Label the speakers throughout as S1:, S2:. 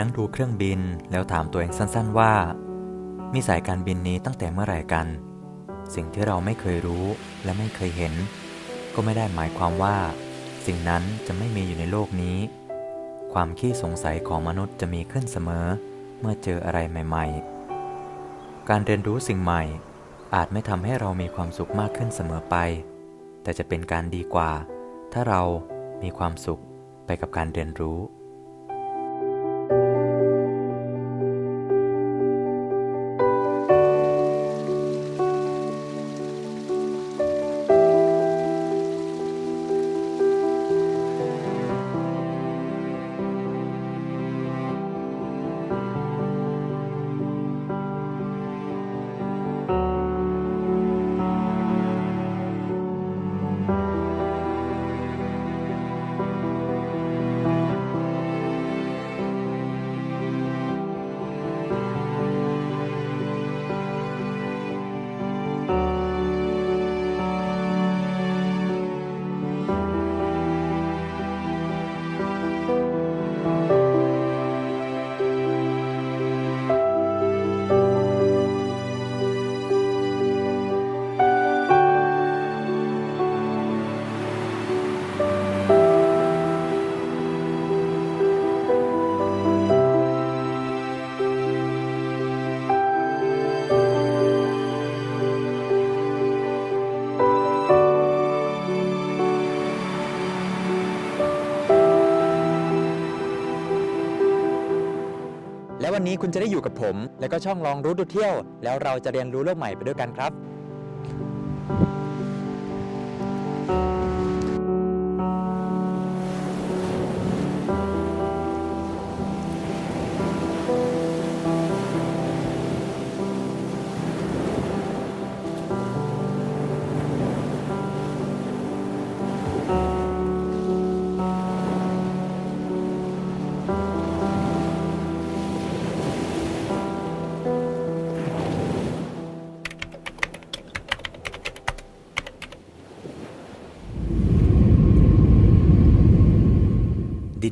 S1: นั่งดูเครื่องบินแล้วถามตัวเองสั้นๆว่า มีสายการบินนี้ตั้งแต่เมื่อไหร่กัน สิ่งที่เราไม่เคยรู้และไม่เคยเห็น ก็ไม่ได้หมายความว่า สิ่งนั้นจะไม่มีอยู่ในโลกนี้ ความขี้สงสัยของมนุษย์จะมีขึ้นเสมอ เมื่อเจออะไรใหม่ ๆ การเรียนรู้สิ่งใหม่ อาจไม่ทำให้เรามีความสุขมากขึ้นเสมอไป แต่จะเป็นการดีกว่า ถ้าเรามีความสุขไปกับการเรียนรู้
S2: วันนี้คุณจะได้อยู่กับผม และก็ช่องลองรู้ดูเที่ยว แล้วเราจะเรียนรู้โลกใหม่ไปด้วยกันครับ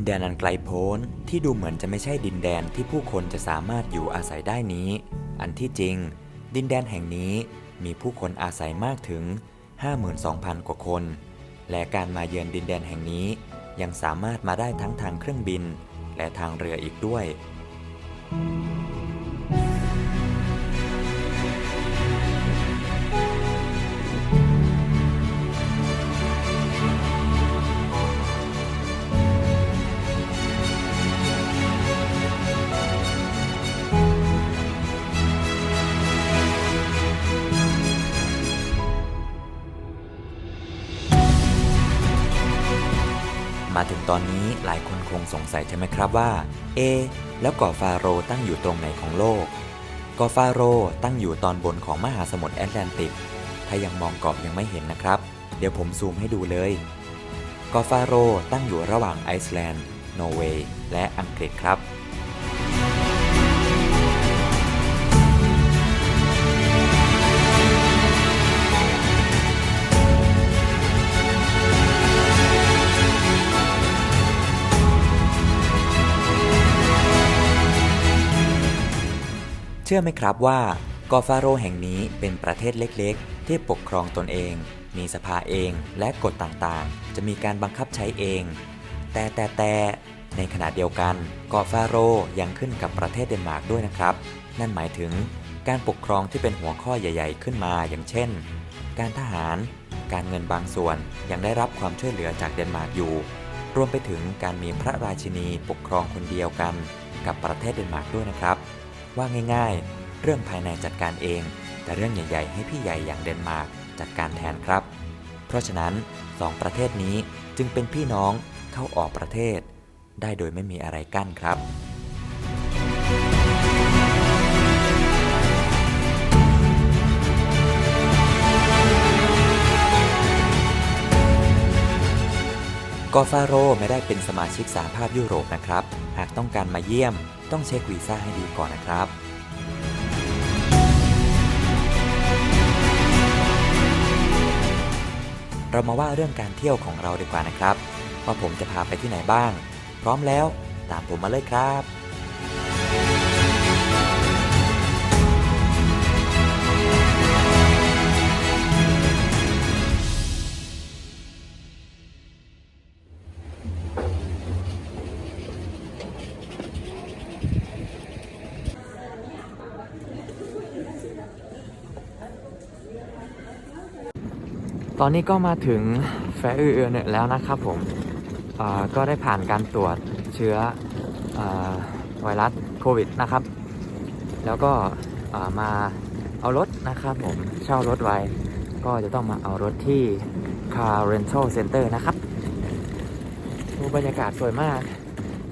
S1: แดนอันไกลโพ้นที่ดูเหมือนจะไม่ใช่ดินแดนที่ผู้คนจะสามารถอยู่อาศัยได้นี้ อันที่จริง ดินแดนแห่งนี้มีผู้คนอาศัยมากถึง 52,000 กว่าคน และการมาเยือนดินแดนแห่งนี้ ยังสามารถมาได้ทั้งทางเครื่องบิน และทางเรืออีกด้วย มาถึงตอนนี้หลายคนคงสงสัยใช่ไหมครับว่า เอ แล้วเกาะฟาโรตั้งอยู่ตรงไหนของโลก เกาะฟาโรตั้งอยู่ตอนบนของมหาสมุทรแอตแลนติก ถ้ายังมองเกาะยังไม่เห็นนะครับ เดี๋ยวผมซูมให้ดูเลย เกาะฟาโรตั้งอยู่ระหว่างไอซ์แลนด์ นอร์เวย์ และอังกฤษครับ เชื่อไหมครับว่าเกาะฟาโรแห่งนี้เป็นประเทศเล็กๆ ที่ปกครองตนเอง มีสภาเองและกฎต่างๆ จะมีการบังคับใช้เอง แต่แต่แต่ในขณะเดียวกันเกาะฟาโรยังขึ้นกับประเทศเดนมาร์กด้วยนะครับ นั่นหมายถึงการปกครองที่เป็นหัวข้อใหญ่ ๆ ขึ้นมาอย่างเช่น การทหาร การเงินบางส่วนยังได้รับความช่วยเหลือจากเดนมาร์กอยู่ รวมไปถึงการมีพระราชินีปกครองคนเดียวกัน กับประเทศเดนมาร์กด้วยนะครับ ว่าง่ายๆ เรื่องภายในจัดการเอง แต่เรื่องใหญ่ ๆ ให้พี่ใหญ่อย่างเดนมาร์กจัดการแทนครับ เพราะฉะนั้นสองประเทศนี้จึงเป็นพี่น้องเข้าออกประเทศ ได้โดยไม่มีอะไรกั้นครับกอฟาโรไม่ได้เป็นสมาชิกสหภาพยุโรปนะครับ หากต้องการมาเยี่ยม ต้องเช็ควีซ่าให้ดีก่อนนะครับ เรามาว่าเรื่องการเที่ยวของเราดีกว่านะครับ ว่าผมจะพาไปที่ไหนบ้าง พร้อมแล้วตามผมมาเลยครับ
S3: ตอนนี้ก็มาถึงแฟร์เอือเนแล้วนะครับผมก็ได้ผ่านการตรวจเชื้ออไวรัสโควิดนะครับ แล้วก็มาเอารถนะครับผมเช่ารถไว้ ก็จะต้องมาเอารถที่ Car Rental Center นะครับดูบรรยากาศสวยมาก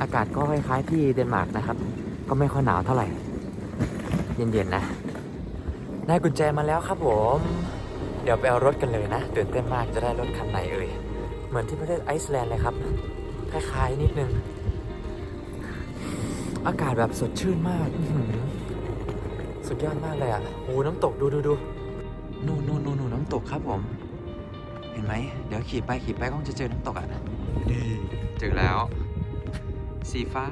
S3: อากาศก็คล้ายๆที่เดนมาร์กนะครับ ก็ไม่ค่อยหนาวเท่าไหร่ เย็นๆนะ ได้กุญแจมาแล้วครับผม เดี๋ยวไปเอารถกันเลยนะตื่นเต้นมากจะได้รถคันไหนเอ่ยเหมือนที่ประเทศไอซ์แลนด์เลยครับ คล้ายๆนิดนึง อากาศแบบสดชื่นมากสุดยอดมากเลยอะโอ้น้ำตกดูดูดูนู่นนู่นนู่นน้ำตกครับผม เห็นไหม เดี๋ยวขี่ไปขี่ไปก็จะเจอน้ำตกอะนี่เจอแล้ว สีฟ้า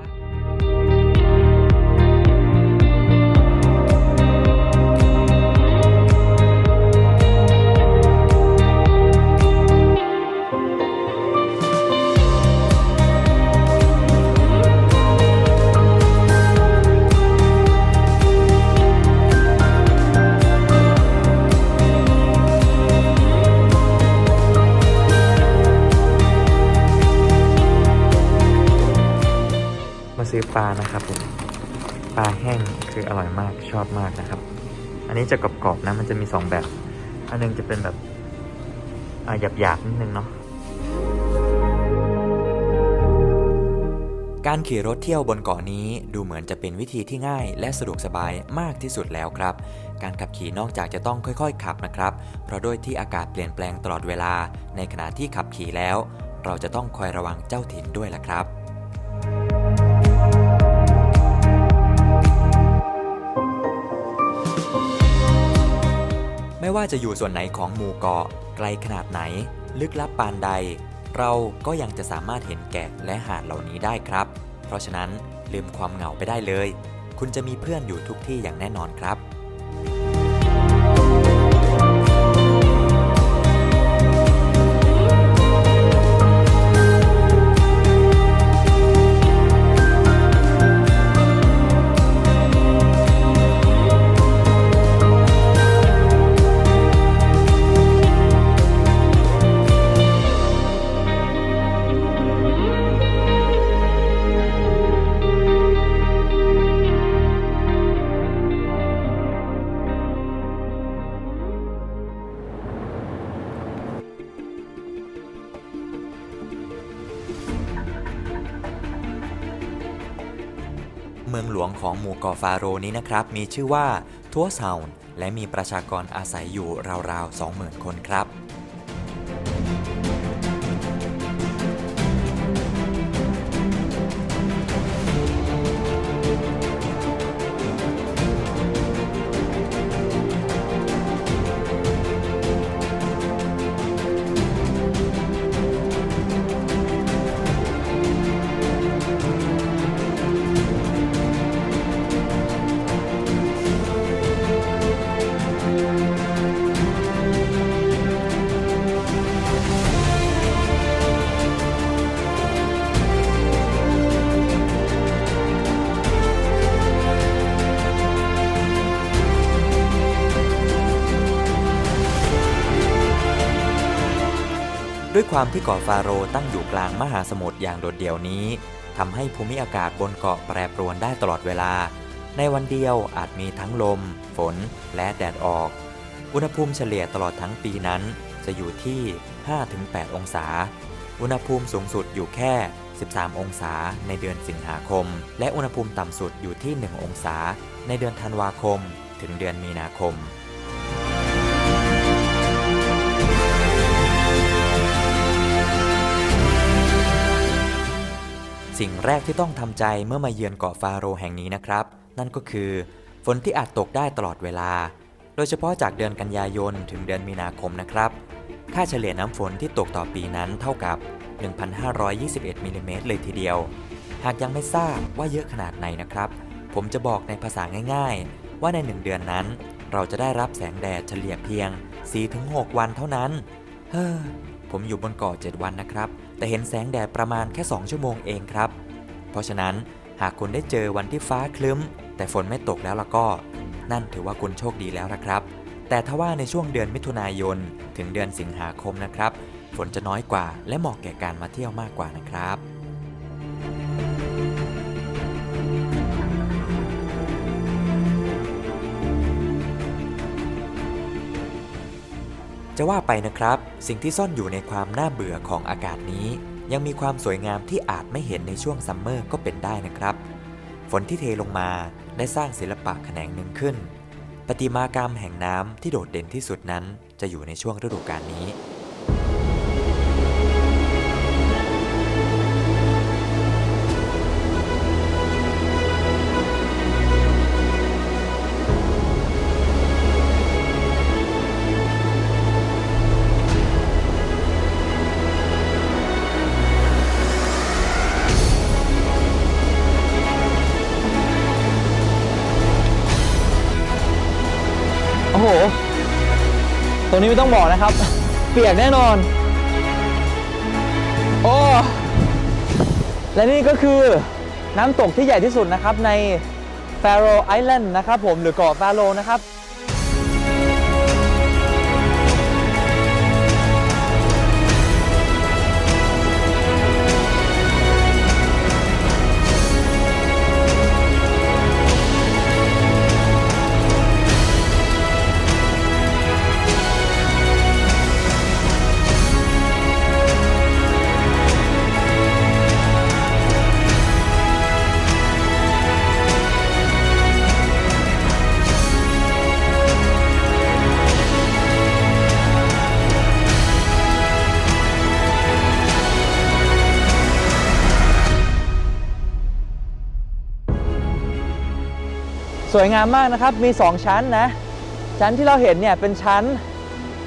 S3: นนี้จะกรอบๆนะ มันจะมีสองแบบ อันนึงจะเป็นแบบหยาบๆนิดนึงเนาะ
S1: การขี่รถเที่ยวบนเกาะนี้ดูเหมือนจะเป็นวิธีที่ง่ายและสะดวกสบายมากที่สุดแล้วครับ การขับขี่นอกจากจะต้องค่อยๆ ขับนะครับ เพราะด้วยที่อากาศเปลี่ยนแปลงตลอดเวลา ในขณะที่ขับขี่แล้ว เราจะต้องคอยระวังเจ้าถิ่นด้วยล่ะครับ ไม่ว่าจะอยู่ส่วนไหนของหมู่เกาะ ไกลขนาดไหน ลึกลับปานใด เราก็ยังจะสามารถเห็นแกะและหาดเหล่านี้ได้ครับ เพราะฉะนั้นลืมความเหงาไปได้เลย คุณจะมีเพื่อนอยู่ทุกที่อย่างแน่นอนครับ เมืองหลวงของหมู่เกาะฟาโรนี้นะครับ มีชื่อว่าทัวซาวน์และมีประชากรอาศัยอยู่ราวๆ 20,000 คนครับ ด้วยความที่เกาะฟาโรตั้งอยู่กลางมหาสมุทรอย่างโดดเดี่ยวนี้ทำให้ภูมิอากาศบนเกาะแปรปรวนได้ตลอดเวลา ในวันเดียวอาจมีทั้งลม ฝน และแดดออก อุณหภูมิเฉลี่ยตลอดทั้งปีนั้น จะอยู่ที่ 5-8 องศา อุณหภูมิสูงสุดอยู่แค่ 13 องศาในเดือนสิงหาคม และอุณหภูมิต่ำสุดอยู่ที่ 1 องศา ในเดือนธันวาคม ถึงเดือนมีนาคม สิ่งแรกที่ต้องทำใจเมื่อมาเยือนเกาะฟาโรแห่งนี้นะครับ นั่นก็คือ ฝนที่อาจตกได้ตลอดเวลา โดยเฉพาะจากเดือนกันยายนถึงเดือนมีนาคมนะครับ ค่าเฉลี่ยน้ำฝนที่ตกต่อปีนั้นเท่ากับ 1,521มิลลิเมตรเลยทีเดียว หากยังไม่ทราบว่าเยอะขนาดไหนนะครับ ผมจะบอกในภาษาง่ายๆ ว่าในหนึ่งเดือนนั้น เราจะได้รับแสงแดดเฉลี่ยเพียง 4-6 วันเท่านั้น เฮ้อ ผมอยู่บนเกาะ7วันนะครับ แต่เห็นแสงแดดประมาณแค่ 2 ชั่วโมงเองครับ เพราะฉะนั้นหากคุณได้เจอวันที่ฟ้าคลึ้ม แต่ฝนไม่ตกแล้วล่ะก็ นั่นถือว่าคุณโชคดีแล้วนะครับ แต่ถ้าว่าในช่วงเดือนมิถุนายน ถึงเดือนสิงหาคมนะครับ ฝนจะน้อยกว่าและเหมาะแก่การมาเที่ยวมากกว่านะครับ จะว่าไปนะครับ สิ่งที่ซ่อนอยู่ในความน่าเบื่อของอากาศนี้ ยังมีความสวยงามที่อาจไม่เห็นในช่วงซัมเมอร์ก็เป็นได้นะครับ ฝนที่เทลงมาได้สร้างศิลปะแขนงหนึ่งขึ้นประติมากรรมแห่งน้ำที่โดดเด่นที่สุดนั้น จะอยู่ในช่วงฤดูกาลนี้
S3: นี้ไม่ต้องบอกนะครับ เปียกแน่นอน โอ้และนี่ก็คือน้ำตกที่ใหญ่ที่สุดนะครับใน ฟาโรไอแลนด์นะครับผมหรือเกาะฟาโรนะครับ สวยงามมากนะครับ มี 2 ชั้นนะ ชั้นที่เราเห็นเนี่ยเป็นชั้น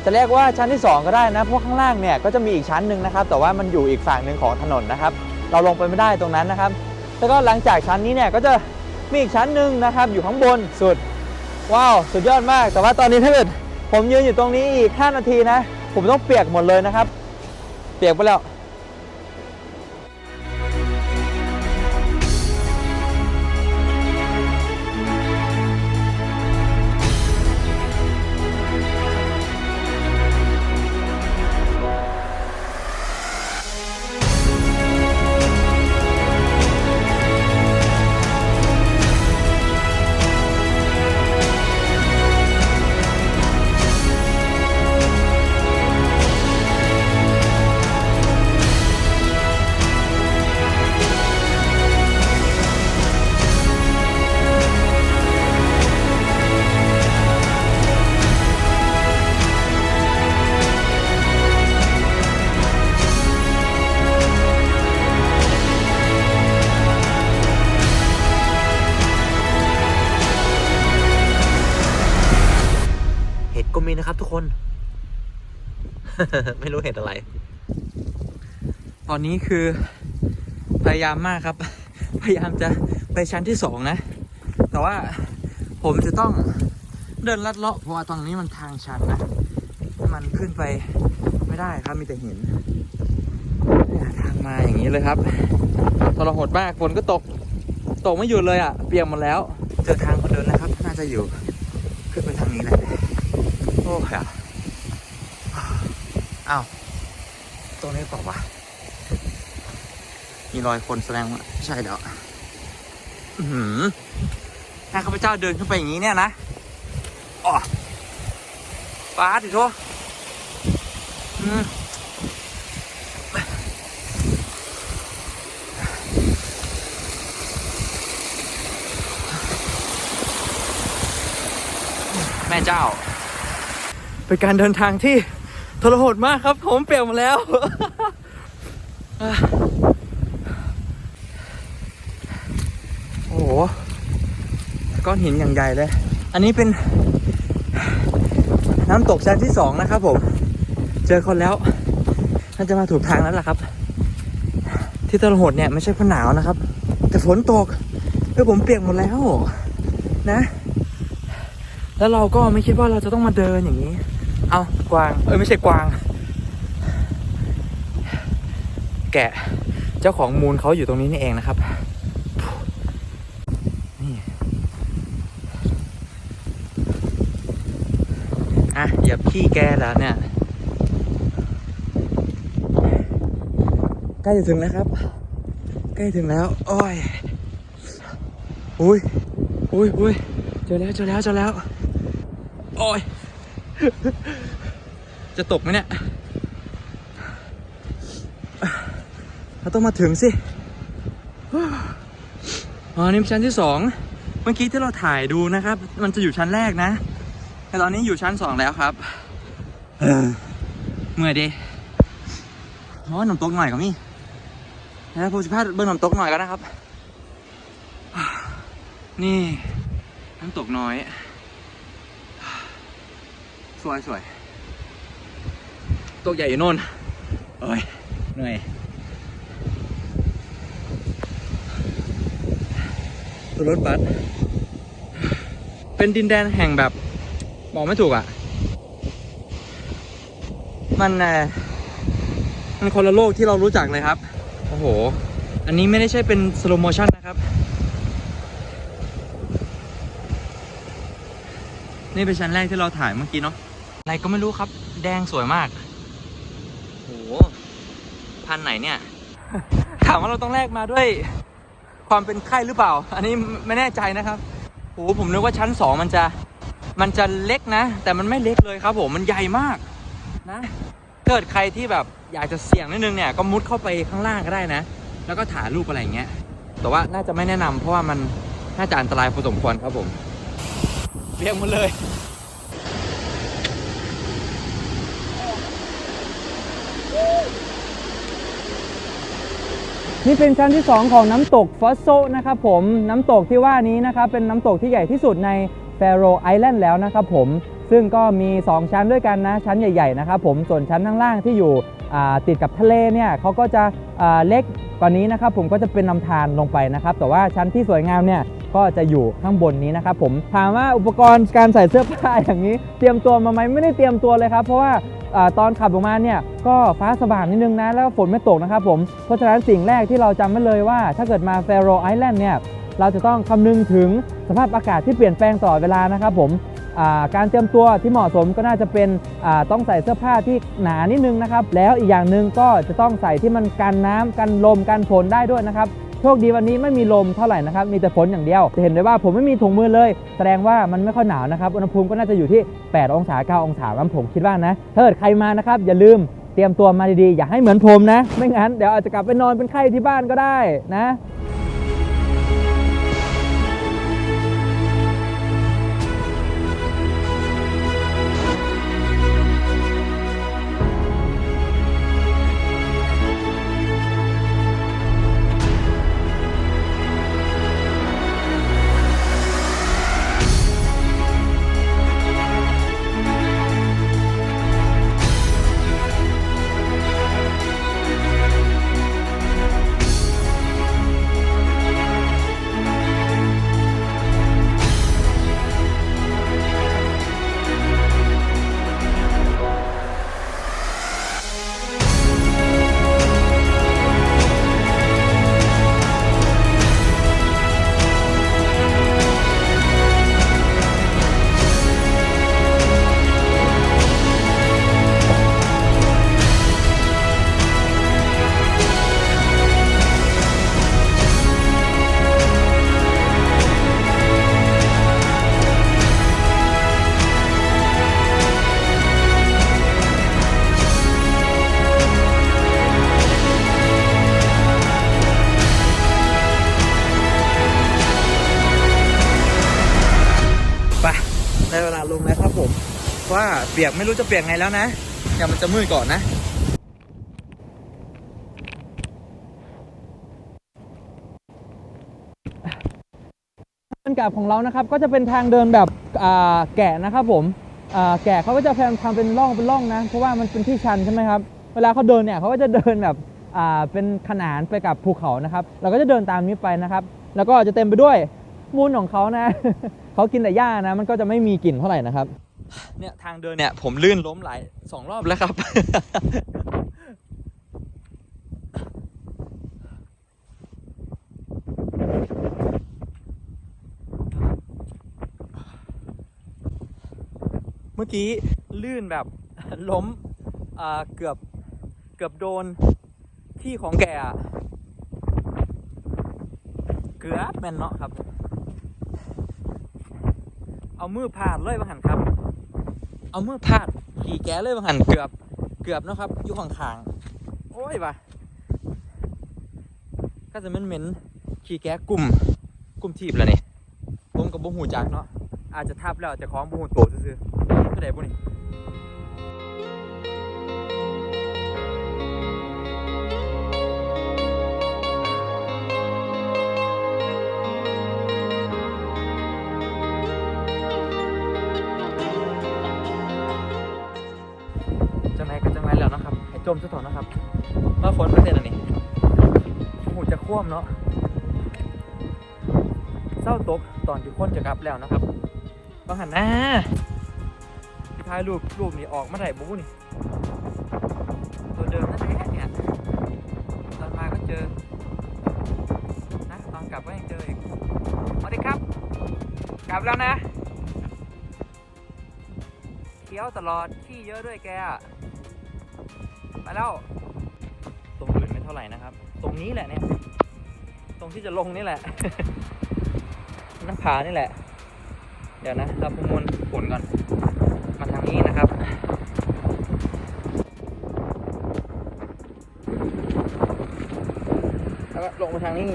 S3: จะเรียกว่าชั้นที่ 2 ก็ได้นะ เพราะข้างล่างเนี่ยก็จะมีอีกชั้นหนึ่งนะครับ แต่ว่ามันอยู่อีกฝั่งหนึ่งของถนนนะครับ เราลงไปไม่ได้ตรงนั้นนะครับ แล้วก็หลังจากชั้นนี้เนี่ยก็จะมีอีกชั้นหนึ่งนะครับ อยู่ข้างบนสุด ว้าว สุดยอดมาก แต่ว่าตอนนี้ถ้าเกิดผมยืนอยู่ตรงนี้อีก 5 นาทีนะ ผมต้องเปียกหมดเลยนะครับ เปียกไปแล้ว
S4: ไม่รู้เห็ดอะไร
S3: ตอนนี้คือพยายามมากครับ พยายามจะไปชั้นที่สองนะ แต่ว่าผมจะต้องเดินลัดเลาะเพราะว่าตรงนี้มันทางชันนะ มันขึ้นไปไม่ได้ครับมีแต่หินทางมาอย่างนี้เลยครับทรหดมากฝนก็ตก ตกไม่หยุดเลยอะ เปียกหมดแล้ว เจอทางคนเดินแล้วครับ น่าจะอยู่ ขึ้นไปทางนี้แหละ โอ้ย อ้าวตรงนี้เปล่าวะมีรอยคนแสดงว่าใช่เด้อหือถ้าข้าพเจ้าเดินขึ้นไปอย่างนี้เนี่ยนะอ๋อป้าดิโทอืมแม่เจ้า เป็นการเดินทางที่ ทรหดมากครับ ผมเปลี่ยนหมาแล้ว โอ้โหก้อนหินอย่างใหญ่เลย อันนี้เป็นน้ำตกชั้นที่สองนะครับผม เจอคนแล้วน่าจะมาถูกทางแล้วล่ะครับ ที่ตะลโหดเนี่ยไม่ใช่เพราะหนาวนะครับ แต่ฝนตกเออผมเปียกหมดแล้วนะ แล้วเราก็ไม่คิดว่าเราจะต้องมาเดินอย่างนี้ เอากวาง เอ้ยไม่ใช่กวาง แกะ เจ้าของมูลเขาอยู่ตรงนี้นี่เองนะครับ นี่
S5: เหยียบขี้แกแล้วเนี่ยใกล้จะถึงแล้วครับ ใกล้ถึงแล้ว โอ้ย อุ้ยอุ้ยอุ้ยเจอแล้ว เจอแล้ว เจอแล้ว โอ้ย จะตกไหมเนี่ยเราต้องมาถึงสิอ๋อนี่เป็นชั้นที่สองเมื่อกี้ที่เราถ่ายดูนะครับ มันจะอยู่ชั้นแรกนะ แต่ตอนนี้อยู่ชั้นสองแล้วครับเออเมื่อยดิอ๋อน้ำตกหน่อยก็มีแล้วผู้สิพาเบิ้งน้ำตกหน่อยกันนะครับ นี่น้ำตกน้อย วยสวยตกใหญ่อยู่โน่นเอ้ยเหนื่อยตัวรถบัสเป็นดินแดนแห่งแบบบอกไม่ถูกอะ มันเอ่อมันคนละโลกที่เรารู้จักเลยครับ โอ้โห อันนี้ไม่ได้ใช่เป็นสโลโมชันนะครับ นี่เป็นชั้นแรกที่เราถ่ายเมื่อกี้เนาะ อะไรก็ไม่รู้ครับ แดงสวยมากโอ้โห พันไหนเนี่ย ถามว่าเราต้องแลกมาด้วย ความเป็นไข้หรือเปล่า อันนี้ไม่แน่ใจนะครับโอ้โหผมนึกว่าชั้นสองมันจะ มันจะเล็กนะ แต่มันไม่เล็กเลยครับผม มันใหญ่มากนะเกิดใครที่แบบอยากจะเสี่ยงนิดนึงเนี่ยก็มุดเข้าไปข้างล่างก็ได้นะ แล้วก็ถ่ายรูปอะไรอย่างเงี้ย แต่ว่าน่าจะไม่แนะนำเพราะว่ามันน่าจะอันตรายพอสมควรครับผมเรียงหมาเลย
S3: นี่เป็นชั้นที่ 2 ของน้ำตกฟอสโซนะครับผมน้ำตกที่ว่านี้นะครับเป็นน้ำตกที่ใหญ่ที่สุดในแฟโรไอแลนด์แล้วนะครับผมซึ่งก็มี 2 ชั้นด้วยกันนะ ชั้นใหญ่ๆนะครับผมส่วนชั้นข้างล่างที่อยู่ติดกับทะเลเนี่ยเขาก็จะเล็กกว่านี้นะครับผมก็จะเป็นลำธารลงไปนะครับ แต่ว่าชั้นที่สวยงามเนี่ยก็จะอยู่ข้างบนนี้นะครับผมถามว่าอุปกรณ์การใส่เสื้อผ้าอย่างนี้ เตรียมตัวมาไหมไม่ได้เตรียมตัวเลยครับ เพราะว่า ตอนขับลงมาเนี่ยก็ฟ้าสว่างนิดนึงนะแล้วฝนไม่ตกนะครับผมเพราะฉะนั้นสิ่งแรกที่เราจำไว้เลยว่าถ้าเกิดมาแฟโรไอแลนด์เนี่ยเราจะต้องคำนึงถึงสภาพอากาศที่เปลี่ยนแปลงตลอดเวลานะครับผมการเตรียมตัวที่เหมาะสมก็น่าจะเป็นต้องใส่เสื้อผ้าที่หนานิดนึงนะครับ แล้วอีกอย่างหนึ่งก็จะต้องใส่ที่มันกันน้ำกันลมกันฝนได้ด้วยนะครับ โชคดีวันนี้ไม่มีลมเท่าไหร่นะครับ มีแต่ฝนอย่างเดียว จะเห็นได้ว่าผมไม่มีถุงมือเลย แสดงว่ามันไม่ค่อยหนาวนะครับ อุณหภูมิก็น่าจะอยู่ที่ 8 องศา 9 องศาครับผมคิดว่านะ ถ้าเกิดใครมานะครับ อย่าลืมเตรียมตัวมาดีๆ อย่าให้เหมือนผมนะ ไม่งั้นเดี๋ยวอาจจะกลับไปนอนเป็นไข้ที่บ้านก็ได้นะ
S5: ปียก ไม่รู้จะเปียกไงแล้วนะอย่ามันจะมืดก่อนนะ
S3: ทากลับของเรานะครับก็จะเป็นทางเดินแบบแกะนะครับผมแกะเขาก็จะพยายามทำเป็นร่องเป็นร่องนะเพราะว่ามันเป็นที่ชันใช่ไหมครับเวลาเขาเดินเนี่ยเขาก็จะเดินแบบเป็นขนานไปกับภูเขานะครับ เราก็จะเดินตามนี้ไปนะครับ แล้วก็จะเต็มไปด้วยมูลของเขานะเขากินแต่หญ้านะมันก็จะไม่มีกลิ่นเท่าไหร่นะครับ
S5: เนี่ยทางเดินเนี่ย ผมลื่นล้มหลายสองรอบแล้วครับ เมื่อกี้
S3: ลื่นแบบล้มเกือบเกือบโดนที่ของแกอะเกือบแมนเนาะครับ เอามือพาดเลยบางหันครับ เอามือพาดขี่แกเลยบางหันเกือบเกือบนะครับอยู่ข้างๆโอ้ยว่ะก็จะเหม็นเหม็นขี่แกกลุ่มกลุ่มทีบแล้วนี่ผมกับบุหูจักเนาะอาจจะทับแล้วจะคล้องบุหูโตซื่อๆก็ได้บุนี่ จมซะเถอะเนะครับว่าฝนประเทศอันนี้หูจะคว่ำเนาะเศร้าตกตอนที่คนจะกลับแล้วนะครับบางหันหนะที่ท้ายรูปรูปนี้ออกมาได้บูนี่ตัวเดิมนั่นแหละเนี่ยตอนมาก็เจอนะตอนกลับก็ยังเจออีกสวัสดีครับ กลับแล้วนะเคี้ยวตลอดขี้เยอะด้วยแกอะ แล้วตรงอื่นไม่เท่าไหร่นะครับ ตรงนี้แหละเนี่ย ตรงที่จะลงนี่แหละหน้าผานี่แหละ เดี๋ยวนะเราประมวลผลก่อน มาทางนี้นะครับแล้วก็ลงมาทางนี้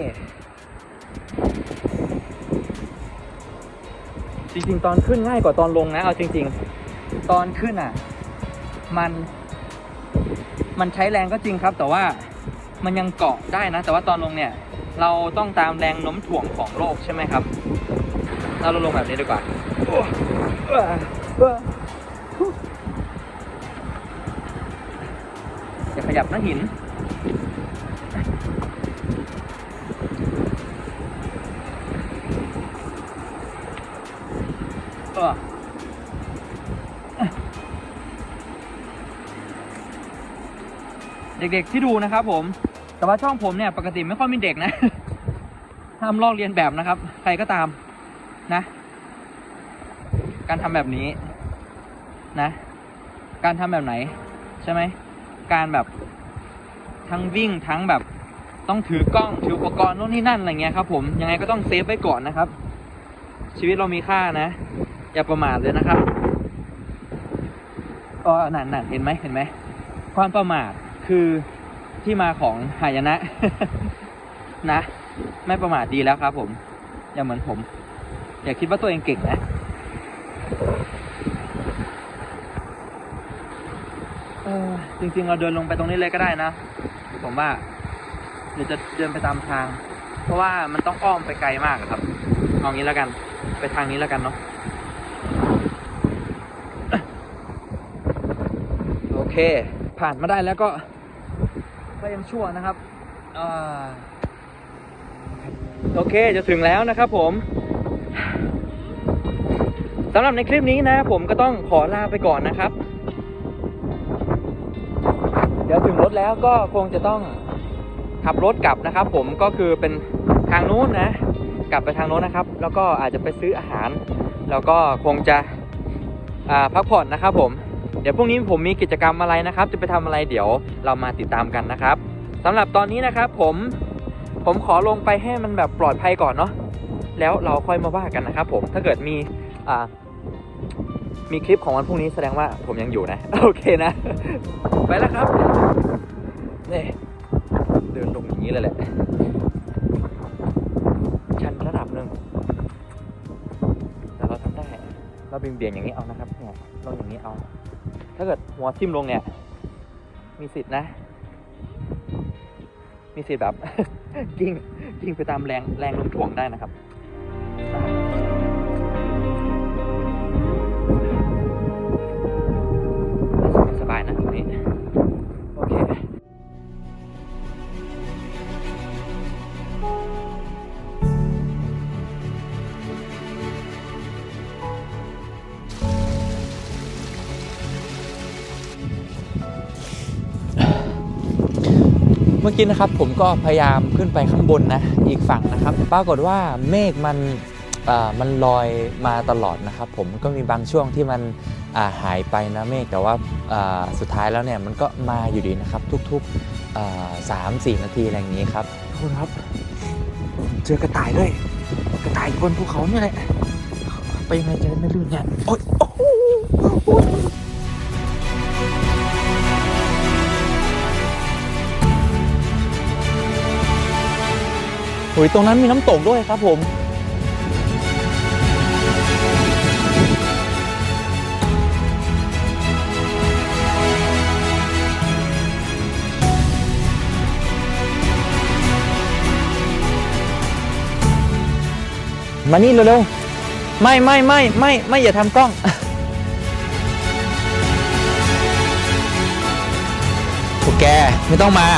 S3: จริงๆ ตอนขึ้นง่ายกว่าตอนลงนะ เอาจริง ๆ ตอนขึ้นอะ มัน มันใช้แรงก็จริงครับ แต่ว่ามันยังเกาะได้นะ แต่ว่าตอนลงเนี่ย เราต้องตามแรงโน้มถ่วงของโลกใช่ไหมครับ เราลงแบบนี้ดีกว่าโอ้เอ้อเอ้ออย่าขยับนะหิน เด็กๆที่ดูนะครับผม แต่ว่าช่องผมเนี่ยปกติไม่ค่อยมีเด็กนะห้ามลอกเรียนแบบนะครับ ใครก็ตามนะ การทำแบบนี้นะ การทำแบบไหน ใช่ไหม การแบบทั้งวิ่งทั้งแบบต้องถือกล้องถืออุปกรณ์โน่นนี่นั่นอะไรเงี้ยครับ ผมยังไงก็ต้องเซฟไว้ก่อนนะครับ ชีวิตเรามีค่านะ อย่าประมาทเลยนะครับอ๋อนั่นนั่นเห็นไหมเห็นไหมความประมาท คือที่มาของหายนะ นะ ไม่ประมาทดีแล้วครับ ผม อย่าเหมือนผม อย่าคิดว่าตัวเองเก่งนะออจริงๆ เราเดินลงไปตรงนี้เลยก็ได้นะ ผมว่า เดี๋ยวจะเดินไปตามทาง เพราะว่ามันต้องอ้อมไปไกลมากครับ เอางี้แล้วกัน ไปทางนี้แล้วกันเนาะโอเค ผ่านมาได้แล้วก็ ก็ยังชั่วนะครับอโอเคจะถึงแล้วนะครับผมสำหรับในคลิปนี้นะ ผมก็ต้องขอลาไปก่อนนะครับ เดี๋ยวถึงรถแล้วก็คงจะต้องขับรถกลับนะครับ ผมก็คือเป็นทางนู้นนะ กลับไปทางโน้นนะครับ แล้วก็อาจจะไปซื้ออาหาร แล้วก็คงจะพักผ่อนนะครับผม เดี๋ยวพรุ่งนี้ผมมีกิจกรรมอะไรนะครับ จะไปทำอะไรเดี๋ยวเรามาติดตามกันนะครับสำหรับตอนนี้นะครับผมผมขอลงไปให้มันแบบปลอดภัยก่อนเนาะแล้วเราค่อยมาว่ากันนะครับ ผมถ้าเกิดมีอ่ามีคลิปของวันพรุ่งนี้แสดงว่าผมยังอยู่นะ โอเคนะ ไปแล้วครับนี่เดินลงอย่างนี้เลยแหละ ชันระดับหนึ่งแต่เราทำได้ เราเบี่ยงๆอย่างนี้เอานะครับเนี่ยลงอย่างนี้เอา ถ้าเกิดหัวทิ่มลงเนี่ย มีสิทธินะ มีสิทธิ์แบบ กิ้งกิ้งไปตามแรงแรงลมถ่วงได้นะครับสบายนะตรงนี้ มื่อกี้นะครับผมก็พยายามขึ้นไปข้างบนนะอีกฝั่งนะครับ ปรากฏว่าเมฆมันเอ่อมันลอยมาตลอดนะครับ ผมก็มีบางช่วงที่มันอ่าหายไปนะเมฆแต่ว่าอ่าสุดท้ายแล้วเนี่ยมันก็มาอยู่ดีนะครับ ทุกๆอ่าสามสี่นาทีอะไรอย่างนี้ครับ
S6: ทุกคนครับเจอกระต่ายด้วยกระต่ายบนภูเขาเนี่ยแหละไปยังไงจะได้ไม่ลื่นเนี่ยโอ๊ย
S7: โอ้ยตรงนั้นมีน้ำตกด้วยครับผม มานี่เร็วๆ ไม่ไม่ไม่ไม่ไม่อย่าทำกล้อง
S3: พวกแกไม่ต้องมา